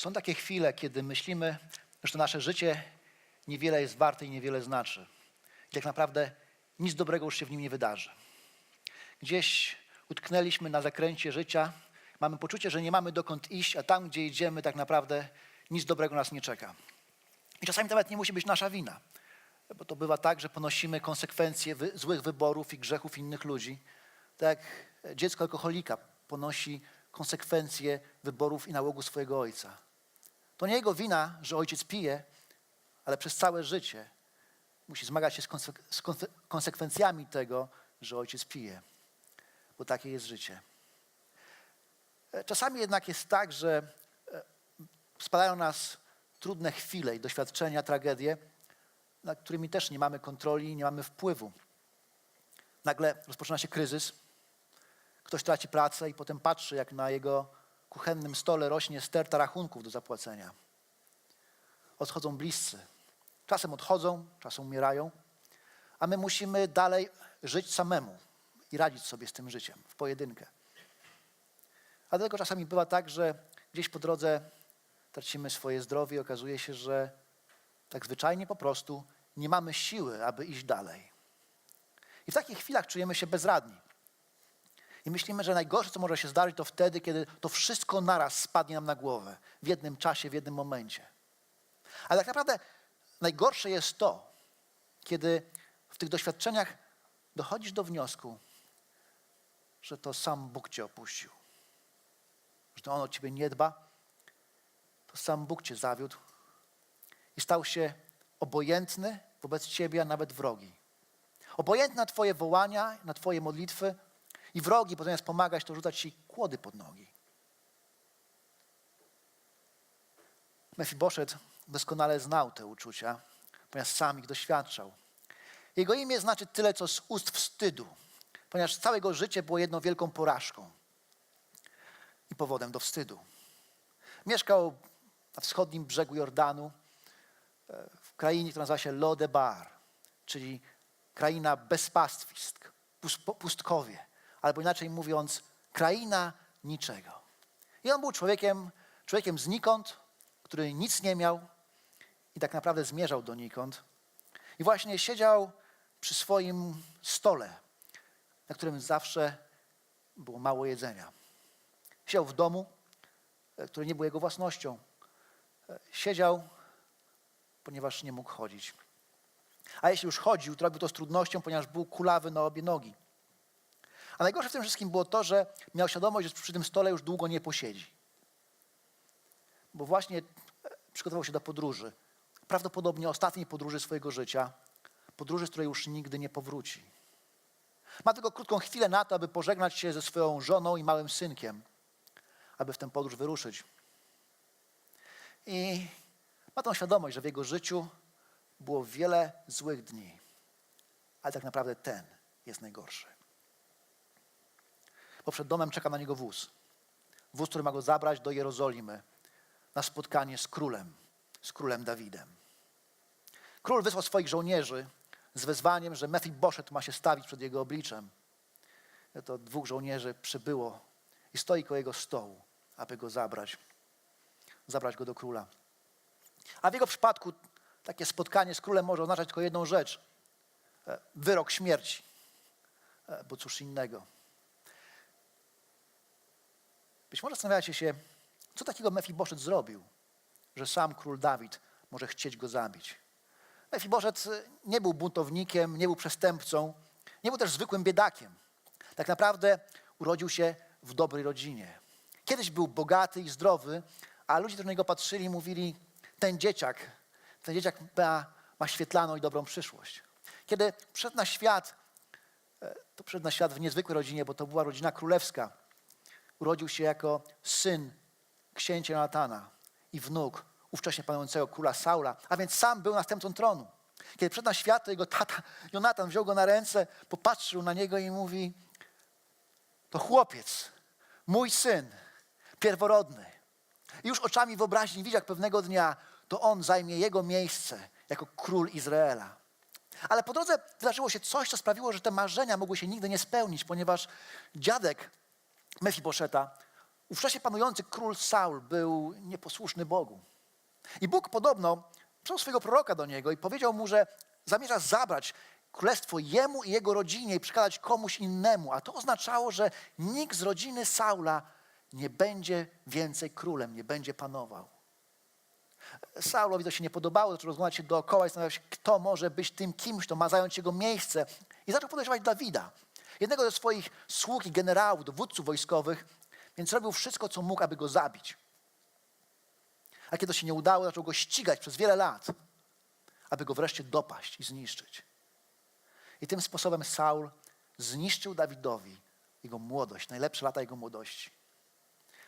Są takie chwile, kiedy myślimy, że nasze życie niewiele jest warte i niewiele znaczy. I tak naprawdę nic dobrego już się w nim nie wydarzy. Gdzieś utknęliśmy na zakręcie życia, mamy poczucie, że nie mamy dokąd iść, a tam, gdzie idziemy, tak naprawdę nic dobrego nas nie czeka. I czasami nawet nie musi być nasza wina, bo to bywa tak, że ponosimy konsekwencje wy, złych wyborów i grzechów innych ludzi. Tak jak dziecko alkoholika ponosi konsekwencje wyborów i nałogu swojego ojca. To nie jego wina, że ojciec pije, ale przez całe życie musi zmagać się z, konse- z konse- konsekwencjami tego, że ojciec pije, bo takie jest życie. E, Czasami jednak jest tak, że e, spadają nas trudne chwile i doświadczenia, tragedie, nad którymi też nie mamy kontroli, nie mamy wpływu. Nagle rozpoczyna się kryzys, ktoś traci pracę i potem patrzy, jak na jego kuchennym stole rośnie sterta rachunków do zapłacenia. Odchodzą bliscy. Czasem odchodzą, czasem umierają, a my musimy dalej żyć samemu i radzić sobie z tym życiem w pojedynkę. A dlatego czasami bywa tak, że gdzieś po drodze tracimy swoje zdrowie i okazuje się, że tak zwyczajnie po prostu nie mamy siły, aby iść dalej. I w takich chwilach czujemy się bezradni. I myślimy, że najgorsze, co może się zdarzyć, to wtedy, kiedy to wszystko naraz spadnie nam na głowę, w jednym czasie, w jednym momencie. Ale tak naprawdę najgorsze jest to, kiedy w tych doświadczeniach dochodzisz do wniosku, że to sam Bóg cię opuścił, że to On o ciebie nie dba, to sam Bóg cię zawiódł i stał się obojętny wobec ciebie, a nawet wrogi. Obojętny na twoje wołania, na twoje modlitwy i wrogi, bo zamiast pomagać, to rzucać ci kłody pod nogi. Mefiboszet doskonale znał te uczucia, ponieważ sam ich doświadczał. Jego imię znaczy tyle, co z ust wstydu, ponieważ całe jego życie było jedną wielką porażką i powodem do wstydu. Mieszkał na wschodnim brzegu Jordanu, e, w krainie, która nazywa się Lodebar, czyli kraina bez pastwisk, pus- pustkowie, albo inaczej mówiąc, kraina niczego. I on był człowiekiem, człowiekiem znikąd, który nic nie miał i tak naprawdę zmierzał donikąd. I właśnie siedział przy swoim stole, na którym zawsze było mało jedzenia. Siedział w domu, e, który nie był jego własnością. E, Siedział, ponieważ nie mógł chodzić. A jeśli już chodził, to robił to z trudnością, ponieważ był kulawy na obie nogi. A najgorsze w tym wszystkim było to, że miał świadomość, że przy tym stole już długo nie posiedzi. Bo właśnie e, przygotował się do podróży. Prawdopodobnie ostatniej podróży swojego życia. Podróży, z której już nigdy nie powróci. Ma tylko krótką chwilę na to, aby pożegnać się ze swoją żoną i małym synkiem, aby w tę podróż wyruszyć. I ma tą świadomość, że w jego życiu było wiele złych dni, ale tak naprawdę ten jest najgorszy. Bo przed domem czeka na niego wóz. Wóz, który ma go zabrać do Jerozolimy na spotkanie z królem, z królem Dawidem. Król wysłał swoich żołnierzy z wezwaniem, że Mefiboszet ma się stawić przed jego obliczem. To dwóch żołnierzy przybyło i stoi koło jego stołu, aby go zabrać, zabrać go do króla. A w jego przypadku takie spotkanie z królem może oznaczać tylko jedną rzecz. e, Wyrok śmierci. E, Bo cóż innego. Być może zastanawiacie się, co takiego Mefiboszet zrobił, że sam król Dawid może chcieć go zabić. Mefiboszet e, nie był buntownikiem, nie był przestępcą, nie był też zwykłym biedakiem. Tak naprawdę urodził się w dobrej rodzinie. Kiedyś był bogaty i zdrowy, a ludzie, którzy na niego patrzyli, mówili, ten dzieciak, ten dzieciak ma, ma świetlaną i dobrą przyszłość. Kiedy przyszedł na świat, e, to przyszedł na świat w niezwykłej rodzinie, bo to była rodzina królewska. Urodził się jako syn księcia Natana i wnuk ówcześnie panującego króla Saula, a więc sam był następcą tronu. Kiedy przyszedł na świat, jego tata Jonatan wziął go na ręce, popatrzył na niego i mówi, to chłopiec, mój syn, pierworodny. I już oczami wyobraźni widział, jak pewnego dnia to on zajmie jego miejsce jako król Izraela. Ale po drodze wydarzyło się coś, co sprawiło, że te marzenia mogły się nigdy nie spełnić, ponieważ dziadek Mefiboszeta ówcześnie panujący król Saul był nieposłuszny Bogu. I Bóg podobno przysłał swojego proroka do niego i powiedział mu, że zamierza zabrać królestwo jemu i jego rodzinie i przekazać komuś innemu. A to oznaczało, że nikt z rodziny Saula nie będzie więcej królem, nie będzie panował. Saulowi to się nie podobało, zaczął rozglądać się dookoła i zastanawiał się, kto może być tym kimś, kto ma zająć jego miejsce. I zaczął podejrzewać Dawida, jednego ze swoich sług i generałów, dowódców wojskowych, więc robił wszystko, co mógł, aby go zabić. A kiedy to się nie udało, zaczął go ścigać przez wiele lat, aby go wreszcie dopaść i zniszczyć. I tym sposobem Saul zniszczył Dawidowi jego młodość, najlepsze lata jego młodości.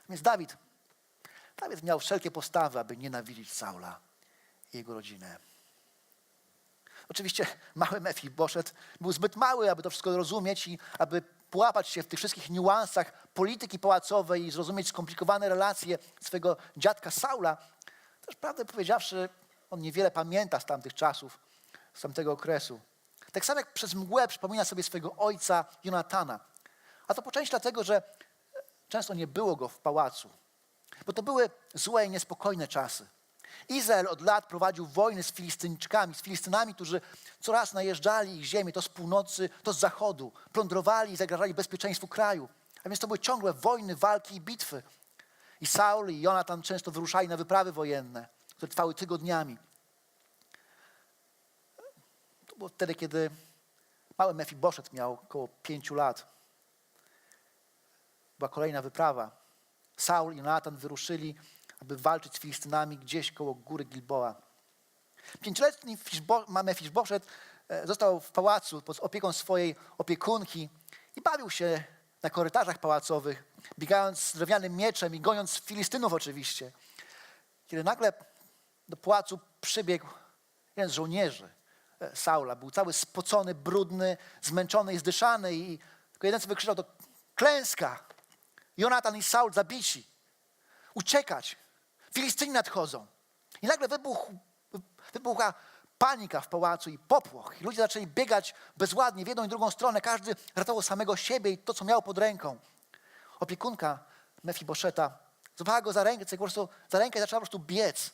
Więc Dawid, Dawid miał wszelkie postawy, aby nienawidzić Saula i jego rodzinę. Oczywiście mały Mefiboszet był zbyt mały, aby to wszystko rozumieć i aby połapać się w tych wszystkich niuansach polityki pałacowej i zrozumieć skomplikowane relacje swojego dziadka Saula. Też prawdę powiedziawszy, on niewiele pamięta z tamtych czasów, z tamtego okresu. Tak samo jak przez mgłę przypomina sobie swojego ojca Jonatana. A to po części dlatego, że często nie było go w pałacu. Bo to były złe i niespokojne czasy. Izrael od lat prowadził wojny z Filistynczykami, z Filistynami, którzy coraz najeżdżali ich ziemię, to z północy, to z zachodu. Plądrowali i zagrażali bezpieczeństwu kraju. A więc to były ciągłe wojny, walki i bitwy. I Saul i Jonatan często wyruszali na wyprawy wojenne, które trwały tygodniami. To było wtedy, kiedy mały Mefiboszet miał około pięciu lat. Była kolejna wyprawa. Saul i Jonatan wyruszyli, aby walczyć z Filistynami gdzieś koło góry Gilboa. Pięcioletni Fiszbo- Mefiboszet e, został w pałacu pod opieką swojej opiekunki i bawił się na korytarzach pałacowych, biegając z drewnianym mieczem i goniąc Filistynów oczywiście. Kiedy nagle do pałacu przybiegł jeden z żołnierzy e, Saula. Był cały spocony, brudny, zmęczony i zdyszany i tylko jeden co wykrzyczał to klęska. Jonatan i Saul zabici. Uciekać. Filistyni nadchodzą. I nagle wybuchł, wybuchła panika w pałacu i popłoch. I ludzie zaczęli biegać bezładnie w jedną i drugą stronę. Każdy ratował samego siebie i to, co miał pod ręką. Opiekunka Mefiboszeta złapała go za rękę, po prostu za rękę zaczęła po prostu biec,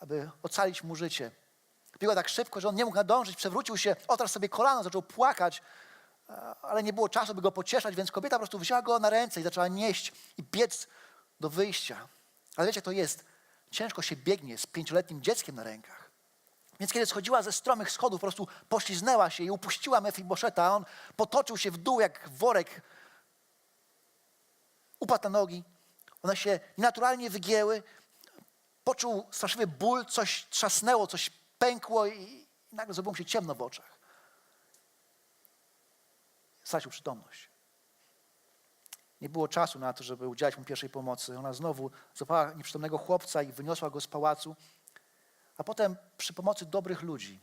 aby ocalić mu życie. Biegła tak szybko, że on nie mógł nadążyć, przewrócił się, otarł sobie kolano, zaczął płakać, ale nie było czasu, by go pocieszać, więc kobieta po prostu wzięła go na ręce i zaczęła nieść i biec do wyjścia. Ale wiecie, to jest? Ciężko się biegnie z pięcioletnim dzieckiem na rękach. Więc kiedy schodziła ze stromych schodów, po prostu pośliznęła się i upuściła Mefiboszeta, a on potoczył się w dół jak worek. Upadł na nogi. One się nienaturalnie wygięły. Poczuł straszliwy ból, coś trzasnęło, coś pękło i, i nagle zrobiło mu się ciemno w oczach. Stracił przytomność. Nie było czasu na to, żeby udzielać mu pierwszej pomocy. Ona znowu złapała nieprzytomnego chłopca i wyniosła go z pałacu. A potem przy pomocy dobrych ludzi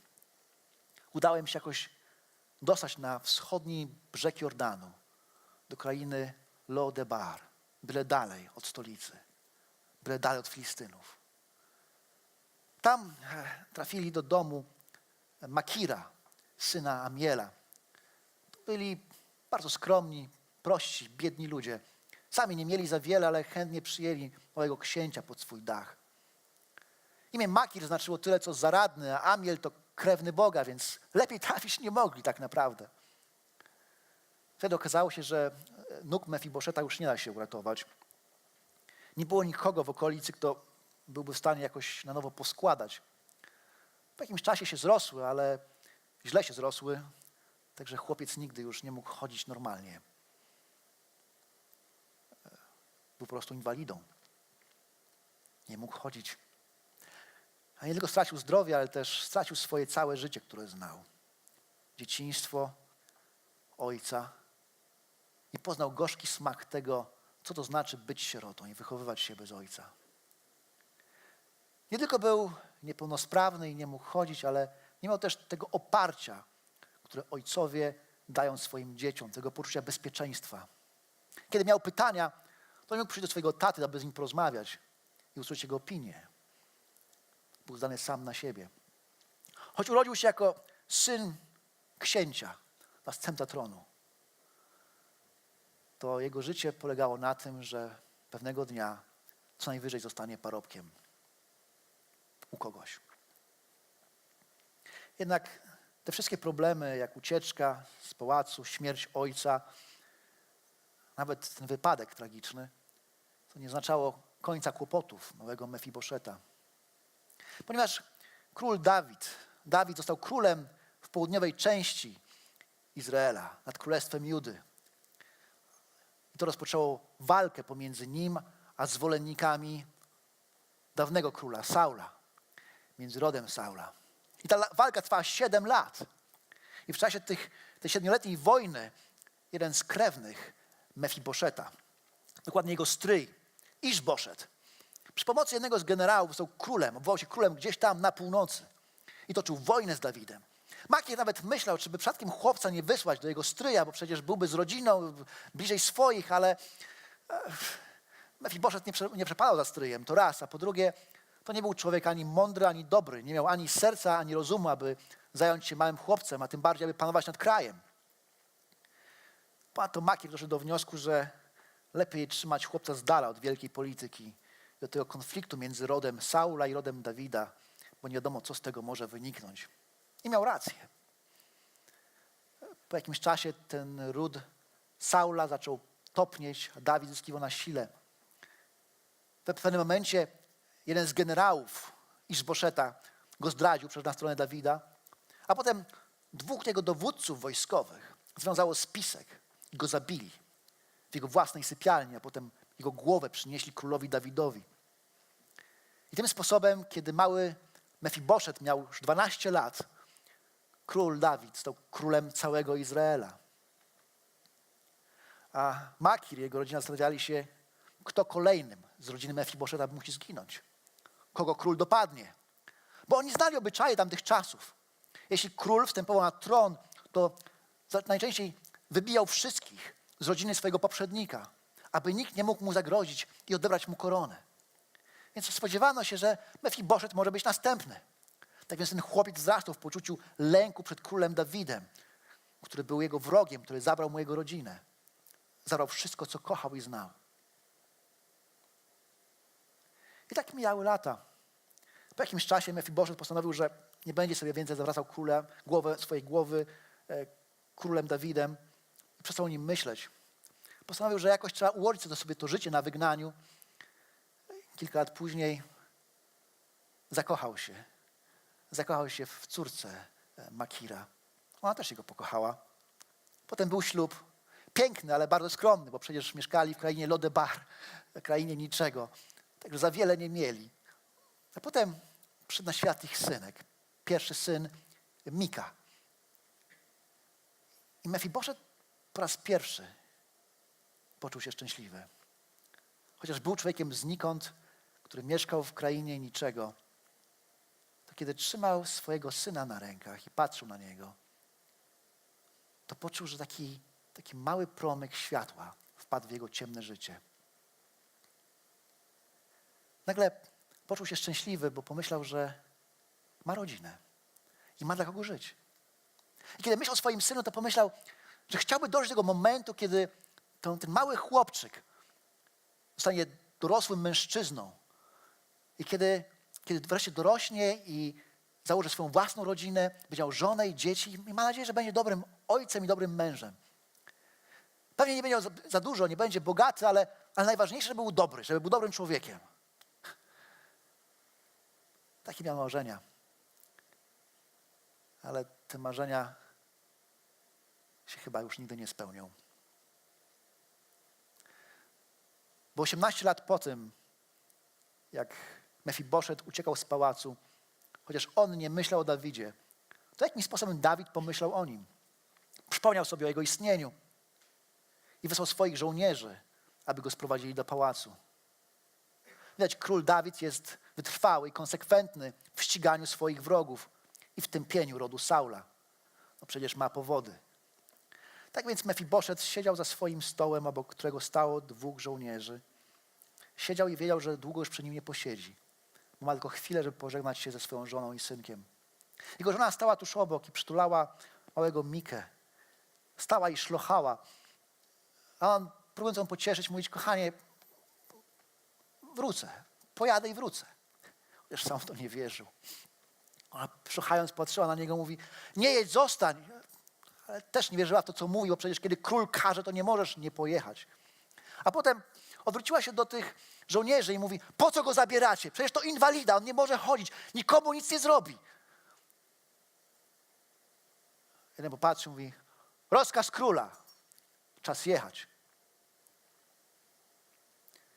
udało im się jakoś dostać na wschodni brzeg Jordanu, do krainy Lodebar, byle dalej od stolicy, byle dalej od Filistynów. Tam e, trafili do domu Makira, syna Amiela. Byli bardzo skromni, prości, biedni ludzie. Sami nie mieli za wiele, ale chętnie przyjęli małego księcia pod swój dach. Imię Makir znaczyło tyle, co zaradny, a Amiel to krewny Boga, więc lepiej trafić nie mogli tak naprawdę. Wtedy okazało się, że nóg Mefiboszeta już nie da się uratować. Nie było nikogo w okolicy, kto byłby w stanie jakoś na nowo poskładać. Po jakimś czasie się zrosły, ale źle się zrosły, także chłopiec nigdy już nie mógł chodzić normalnie. E, Był po prostu inwalidą. Nie mógł chodzić. A nie tylko stracił zdrowie, ale też stracił swoje całe życie, które znał. Dzieciństwo, ojca. I poznał gorzki smak tego, co to znaczy być sierotą i wychowywać się bez ojca. Nie tylko był niepełnosprawny i nie mógł chodzić, ale nie miał też tego oparcia, które ojcowie dają swoim dzieciom, tego poczucia bezpieczeństwa. Kiedy miał pytania, nie mógł przyjść do swojego taty, aby z nim porozmawiać i usłyszeć jego opinię. Był zdany sam na siebie. Choć urodził się jako syn księcia, następca tronu, to jego życie polegało na tym, że pewnego dnia co najwyżej zostanie parobkiem u kogoś. Jednak te wszystkie problemy, jak ucieczka z pałacu, śmierć ojca, nawet ten wypadek tragiczny, to nie oznaczało końca kłopotów małego Mefiboszeta. Ponieważ król Dawid, Dawid został królem w południowej części Izraela, nad królestwem Judy. I to rozpoczęło walkę pomiędzy nim a zwolennikami dawnego króla, Saula, między rodem Saula. I ta walka trwała 7 lat. I w czasie tych, tej siedmioletniej wojny jeden z krewnych Mefiboszeta, dokładnie jego stryj, Iszboszet, przy pomocy jednego z generałów został królem, obwołał się królem gdzieś tam na północy i toczył wojnę z Dawidem. Makier nawet myślał, czy by przypadkiem chłopca nie wysłać do jego stryja, bo przecież byłby z rodziną, bliżej swoich, ale Mefiboszet nie, prze, nie przepadał za stryjem, to raz, a po drugie, to nie był człowiek ani mądry, ani dobry, nie miał ani serca, ani rozumu, aby zająć się małym chłopcem, a tym bardziej, aby panować nad krajem. Ponadto Makier doszedł do wniosku, że lepiej trzymać chłopca z dala od wielkiej polityki, do tego konfliktu między rodem Saula i rodem Dawida, bo nie wiadomo, co z tego może wyniknąć. I miał rację. Po jakimś czasie ten ród Saula zaczął topnieć, a Dawid zyskiwał na sile. W pewnym momencie jeden z generałów Iszboszeta go zdradził przez na stronę Dawida, a potem dwóch jego dowódców wojskowych związało spisek i go zabili w jego własnej sypialni, a potem jego głowę przynieśli królowi Dawidowi. I tym sposobem, kiedy mały Mefiboszet miał już 12 lat, król Dawid stał królem całego Izraela. A Makir i jego rodzina zastanawiali się, kto kolejnym z rodziny Mefiboszeta musi zginąć. Kogo król dopadnie. Bo oni znali obyczaje tamtych czasów. Jeśli król wstępował na tron, to najczęściej wybijał wszystkich z rodziny swojego poprzednika, aby nikt nie mógł mu zagrozić i odebrać mu koronę. Więc spodziewano się, że Mefiboszet może być następny. Tak więc ten chłopiec wzrastał w poczuciu lęku przed królem Dawidem, który był jego wrogiem, który zabrał mu jego rodzinę. Zabrał wszystko, co kochał i znał. I tak mijały lata. Po jakimś czasie Mefiboszet postanowił, że nie będzie sobie więcej zawracał króla, głowę, swojej głowy e, królem Dawidem. Przestał o nim myśleć. Postanowił, że jakoś trzeba ułożyć sobie to, życie na wygnaniu. Kilka lat później zakochał się. Zakochał się w córce e, Makira. Ona też jego pokochała. Potem był ślub. Piękny, ale bardzo skromny, bo przecież mieszkali w krainie Lodebar, w krainie niczego. Także za wiele nie mieli. A potem przyszedł na świat ich synek. Pierwszy syn Mika. I Mefiboszet po raz pierwszy poczuł się szczęśliwy. Chociaż był człowiekiem znikąd, który mieszkał w krainie niczego, to kiedy trzymał swojego syna na rękach i patrzył na niego, to poczuł, że taki, taki mały promyk światła wpadł w jego ciemne życie. Nagle poczuł się szczęśliwy, bo pomyślał, że ma rodzinę i ma dla kogo żyć. I kiedy myślał o swoim synu, to pomyślał, że chciałby dojść do tego momentu, kiedy ten, ten mały chłopczyk zostanie dorosłym mężczyzną. I kiedy, kiedy wreszcie dorośnie i założy swoją własną rodzinę, będzie miał żonę i dzieci i ma nadzieję, że będzie dobrym ojcem i dobrym mężem. Pewnie nie będzie za, za dużo, nie będzie bogaty, ale, ale najważniejsze, żeby był dobry, żeby był dobrym człowiekiem. Takie miał marzenia. Ale te marzenia się chyba już nigdy nie spełnią. Bo 18 lat po tym, jak Mefiboszet uciekał z pałacu, chociaż on nie myślał o Dawidzie, to jakim sposobem Dawid pomyślał o nim? Przypomniał sobie o jego istnieniu i wysłał swoich żołnierzy, aby go sprowadzili do pałacu. Widać, król Dawid jest wytrwały i konsekwentny w ściganiu swoich wrogów i w tępieniu rodu Saula. No przecież ma powody. Tak więc Mefiboszet siedział za swoim stołem, obok którego stało dwóch żołnierzy. Siedział i wiedział, że długo już przy nim nie posiedzi. Ma tylko chwilę, żeby pożegnać się ze swoją żoną i synkiem. Jego żona stała tuż obok i przytulała małego Mikę. Stała i szlochała. A on, próbując ją pocieszyć, mówić, kochanie, wrócę, pojadę i wrócę. Chociaż sam w to nie wierzył. Ona szukając patrzyła na niego, mówi, nie jedź, zostań. Ale też nie wierzyła w to, co mówi, bo przecież kiedy król każe, to nie możesz nie pojechać. A potem odwróciła się do tych żołnierzy i mówi, po co go zabieracie? Przecież to inwalida, on nie może chodzić, nikomu nic nie zrobi. Jeden popatrzył, mówi, rozkaz króla, czas jechać.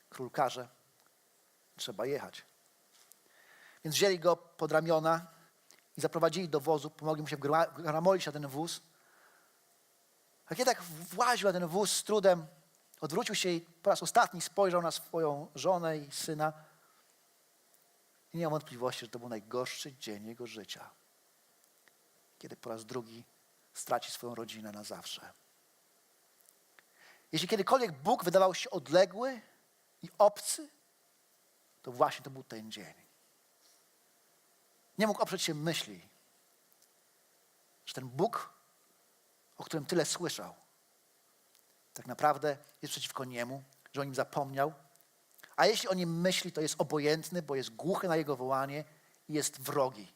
Król każe, trzeba jechać. Więc wzięli go pod ramiona i zaprowadzili do wozu, pomogli mu się gra- gramolić na ten wóz. A kiedy tak właził na ten wóz z trudem, odwrócił się i po raz ostatni spojrzał na swoją żonę i syna i nie miał wątpliwości, że to był najgorszy dzień jego życia. Kiedy po raz drugi straci swoją rodzinę na zawsze. Jeśli kiedykolwiek Bóg wydawał się odległy i obcy, to właśnie to był ten dzień. Nie mógł oprzeć się myśli, że ten Bóg, o którym tyle słyszał, tak naprawdę jest przeciwko niemu, że o nim zapomniał. A jeśli o nim myśli, to jest obojętny, bo jest głuchy na jego wołanie i jest wrogi.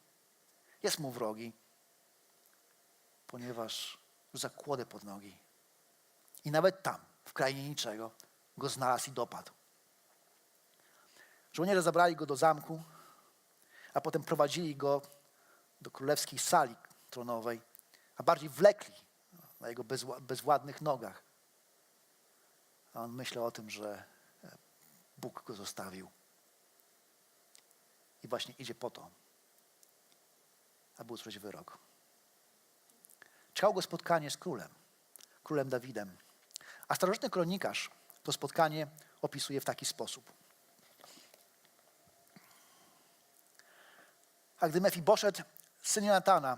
Jest mu wrogi, ponieważ rzuca kłodę pod nogi. I nawet tam, w krainie niczego, go znalazł i dopadł. Żołnierze zabrali go do zamku, a potem prowadzili go do królewskiej sali tronowej, a bardziej wlekli na jego bezła- bezwładnych nogach. A on myślał o tym, że e, Bóg go zostawił. I właśnie idzie po to, aby usłyszeć wyrok. Czekało go spotkanie z królem, królem Dawidem. A starożytny kronikarz to spotkanie opisuje w taki sposób. A gdy Mefiboszet, syn Jonatana,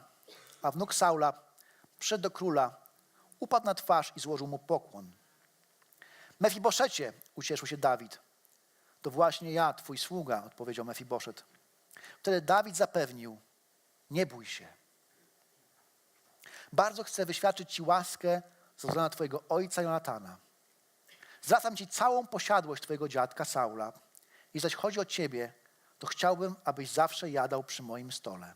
a wnuk Saula, przyszedł do króla, upadł na twarz i złożył mu pokłon. Mefiboszecie, ucieszył się Dawid. To właśnie ja, twój sługa, odpowiedział Mefiboszet. Wtedy Dawid zapewnił, nie bój się. Bardzo chcę wyświadczyć ci łaskę ze względu na twojego ojca Jonatana. Zwracam ci całą posiadłość twojego dziadka Saula. Jeśli zaś chodzi o ciebie, to chciałbym, abyś zawsze jadał przy moim stole.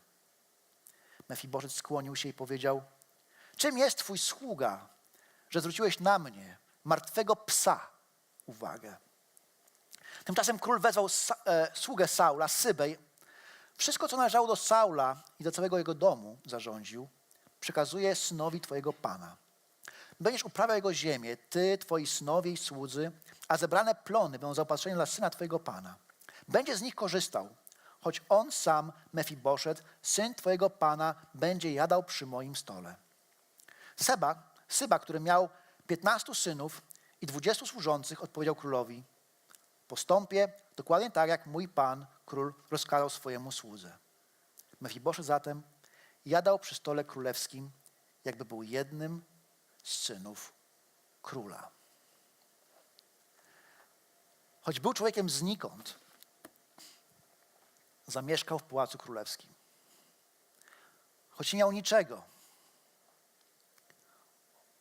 Mefiboszet skłonił się i powiedział, czym jest twój sługa, że zwróciłeś na mnie, martwego psa, uwagę. Tymczasem król wezwał Sa- e, sługę Saula, Sybej. Wszystko, co należało do Saula i do całego jego domu, zarządził, przekazuje synowi twojego pana. Będziesz uprawiał jego ziemię, ty, twoi synowie i słudzy, a zebrane plony będą zaopatrzone dla syna twojego pana. Będzie z nich korzystał, choć on sam, Mefiboszet, syn twojego pana, będzie jadał przy moim stole. Seba, Syba, który miał piętnastu synów i dwudziestu służących, odpowiedział królowi: Postąpię dokładnie tak, jak mój pan, król, rozkazał swojemu słudze. Mefiboszet zatem jadał przy stole królewskim, jakby był jednym z synów króla. Choć był człowiekiem znikąd, zamieszkał w pałacu królewskim. Choć nie miał niczego,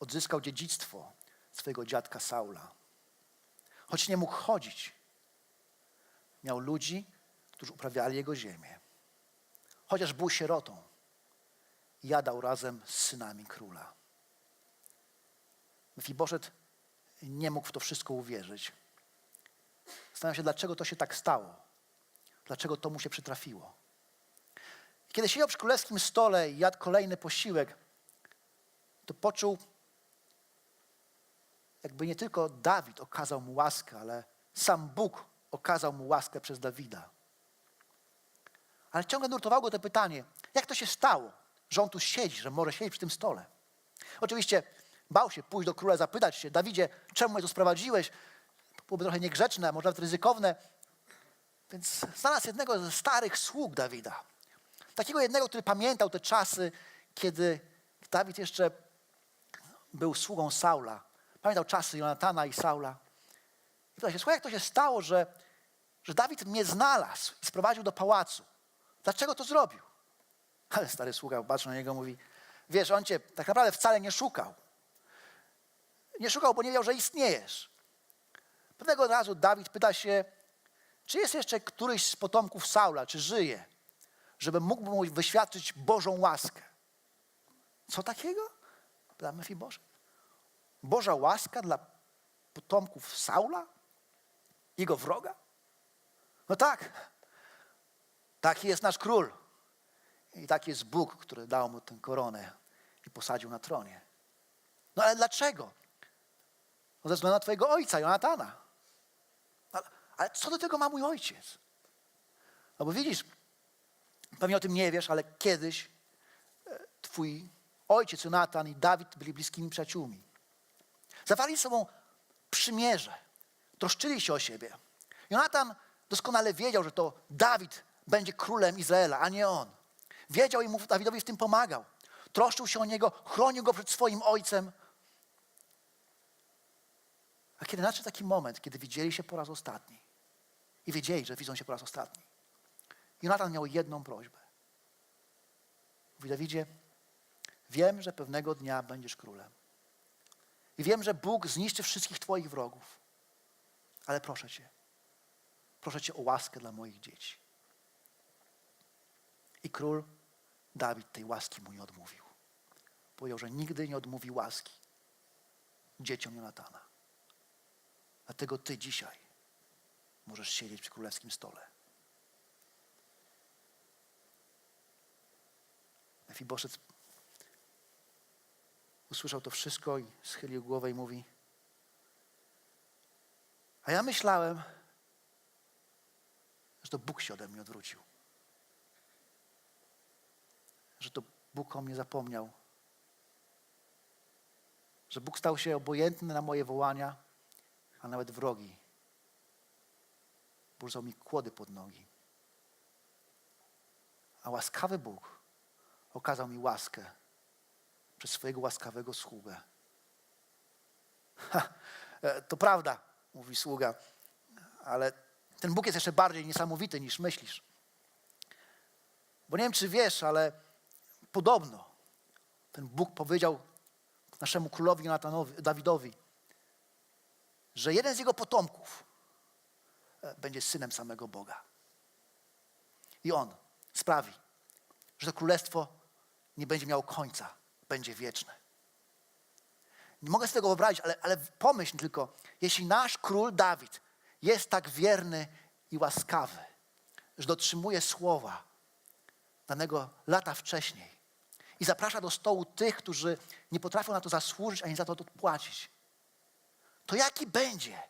odzyskał dziedzictwo swojego dziadka Saula. Choć nie mógł chodzić, miał ludzi, którzy uprawiali jego ziemię. Chociaż był sierotą, jadał razem z synami króla. Mefiboszet nie mógł w to wszystko uwierzyć. Zastanawiam się, dlaczego to się tak stało. Dlaczego to mu się przytrafiło. Kiedy siedział przy królewskim stole i jadł kolejny posiłek, to poczuł, jakby nie tylko Dawid okazał mu łaskę, ale sam Bóg okazał mu łaskę przez Dawida. Ale ciągle nurtowało go to pytanie, jak to się stało, że on tu siedzi, że może siedzieć przy tym stole. Oczywiście bał się pójść do króla, zapytać się, Dawidzie, czemu mnie tu sprowadziłeś? Byłoby trochę niegrzeczne, może nawet ryzykowne. Więc znalazł jednego ze starych sług Dawida. Takiego jednego, który pamiętał te czasy, kiedy Dawid jeszcze był sługą Saula. Pamiętał czasy Jonatana i Saula. I pytał się, słuchaj, jak to się stało, że, że Dawid mnie znalazł i sprowadził do pałacu? Dlaczego to zrobił? Ale stary sługa patrzył na niego mówi, wiesz, on cię tak naprawdę wcale nie szukał. Nie szukał, bo nie wiedział, że istniejesz. Pewnego razu Dawid pyta się, czy jest jeszcze któryś z potomków Saula, czy żyje, żeby mógł mu wyświadczyć Bożą łaskę? Co takiego? Pyta Mefiboszet. Boża łaska dla potomków Saula? Jego wroga? No tak. Taki jest nasz król. I taki jest Bóg, który dał mu tę koronę i posadził na tronie. No ale dlaczego? No ze względu na twojego ojca, Jonatana. Ale, ale co do tego ma mój ojciec? No bo widzisz, pewnie o tym nie wiesz, ale kiedyś e, twój ojciec Jonatan i Dawid byli bliskimi przyjaciółmi. Zawarli ze sobą przymierze. Troszczyli się o siebie. Jonatan doskonale wiedział, że to Dawid będzie królem Izraela, a nie on. Wiedział i mu Dawidowi w tym pomagał. Troszczył się o niego, chronił go przed swoim ojcem. A kiedy nadszedł taki moment, kiedy widzieli się po raz ostatni i wiedzieli, że widzą się po raz ostatni, Jonatan miał jedną prośbę. Mówi, Dawidzie, wiem, że pewnego dnia będziesz królem. I wiem, że Bóg zniszczy wszystkich Twoich wrogów. Ale proszę Cię, proszę Cię o łaskę dla moich dzieci. I król Dawid tej łaski mu nie odmówił. Powiedział, że nigdy nie odmówi łaski dzieciom Jonatana. Dlatego Ty dzisiaj możesz siedzieć przy królewskim stole. Mefiboszet usłyszał to wszystko i schylił głowę i mówi a ja myślałem, że to Bóg się ode mnie odwrócił. Że to Bóg o mnie zapomniał. Że Bóg stał się obojętny na moje wołania, a nawet wrogi. Burzał mi kłody pod nogi. A łaskawy Bóg okazał mi łaskę przez swojego łaskawego sługę. Ha, e, to prawda, mówi sługa, ale ten Bóg jest jeszcze bardziej niesamowity niż myślisz. Bo nie wiem, czy wiesz, ale podobno ten Bóg powiedział naszemu królowi Dawidowi, że jeden z jego potomków e, będzie synem samego Boga. I on sprawi, że to królestwo nie będzie miało końca, będzie wieczne. Nie mogę sobie tego wyobrazić, ale, ale pomyśl tylko, jeśli nasz król Dawid jest tak wierny i łaskawy, że dotrzymuje słowa danego lata wcześniej i zaprasza do stołu tych, którzy nie potrafią na to zasłużyć, ani za to odpłacić, to jaki będzie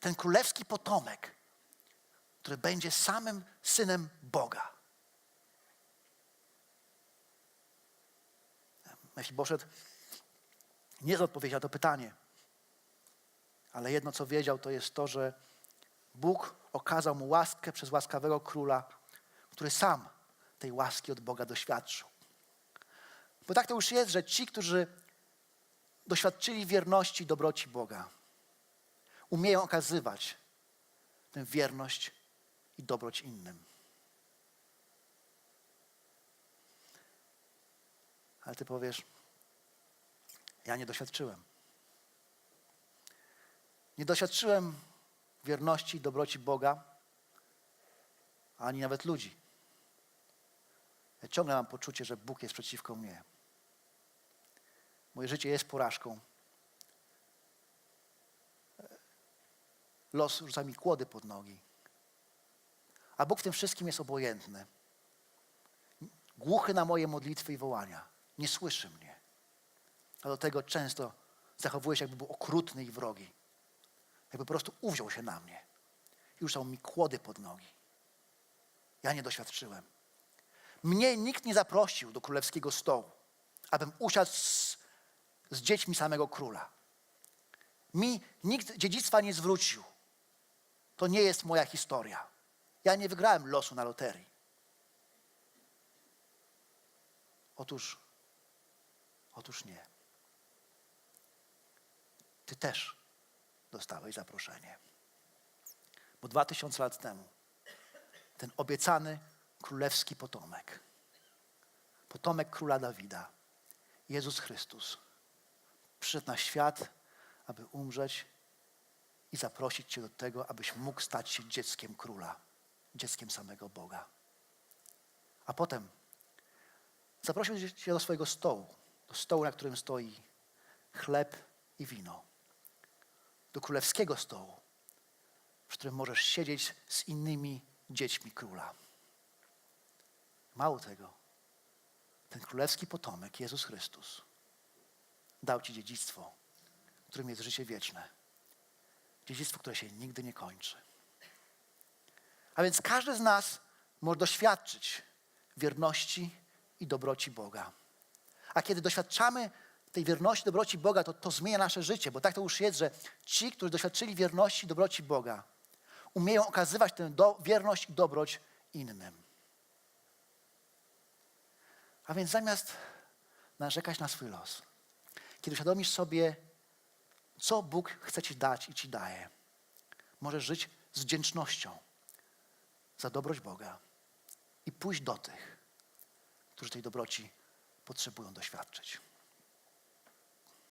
ten królewski potomek, który będzie samym synem Boga? Mefiboszet nie z odpowiedzi na to pytanie. Ale jedno, co wiedział, to jest to, że Bóg okazał mu łaskę przez łaskawego króla, który sam tej łaski od Boga doświadczył. Bo tak to już jest, że ci, którzy doświadczyli wierności i dobroci Boga, umieją okazywać tę wierność i dobroć innym. Ale ty powiesz, ja nie doświadczyłem. Nie doświadczyłem wierności dobroci Boga, ani nawet ludzi. Ja ciągle mam poczucie, że Bóg jest przeciwko mnie. Moje życie jest porażką. Los rzuca mi kłody pod nogi. A Bóg w tym wszystkim jest obojętny. Głuchy na moje modlitwy i wołania. Nie słyszy mnie a do tego często zachowuje się, jakby był okrutny i wrogi. Jakby po prostu uwziął się na mnie i rzucał mi kłody pod nogi. Ja nie doświadczyłem. Mnie nikt nie zaprosił do królewskiego stołu, abym usiadł z, z dziećmi samego króla. Mi nikt dziedzictwa nie zwrócił. To nie jest moja historia. Ja nie wygrałem losu na loterii. Otóż, otóż nie. Ty też dostałeś zaproszenie. Bo dwa tysiące lat temu ten obiecany królewski potomek, potomek króla Dawida, Jezus Chrystus, przyszedł na świat, aby umrzeć i zaprosić Cię do tego, abyś mógł stać się dzieckiem króla, dzieckiem samego Boga. A potem zaprosił Cię do swojego stołu, do stołu, na którym stoi chleb i wino. Do królewskiego stołu, przy którym możesz siedzieć z innymi dziećmi króla. Mało tego, ten królewski potomek, Jezus Chrystus, dał Ci dziedzictwo, którym jest życie wieczne. Dziedzictwo, które się nigdy nie kończy. A więc każdy z nas może doświadczyć wierności i dobroci Boga. A kiedy doświadczamy tej wierności, dobroci Boga, to, to zmienia nasze życie, bo tak to już jest, że ci, którzy doświadczyli wierności dobroci Boga, umieją okazywać tę do, wierność i dobroć innym. A więc zamiast narzekać na swój los, kiedy uświadomisz sobie, co Bóg chce Ci dać i Ci daje, możesz żyć z wdzięcznością za dobroć Boga i pójść do tych, którzy tej dobroci potrzebują doświadczyć.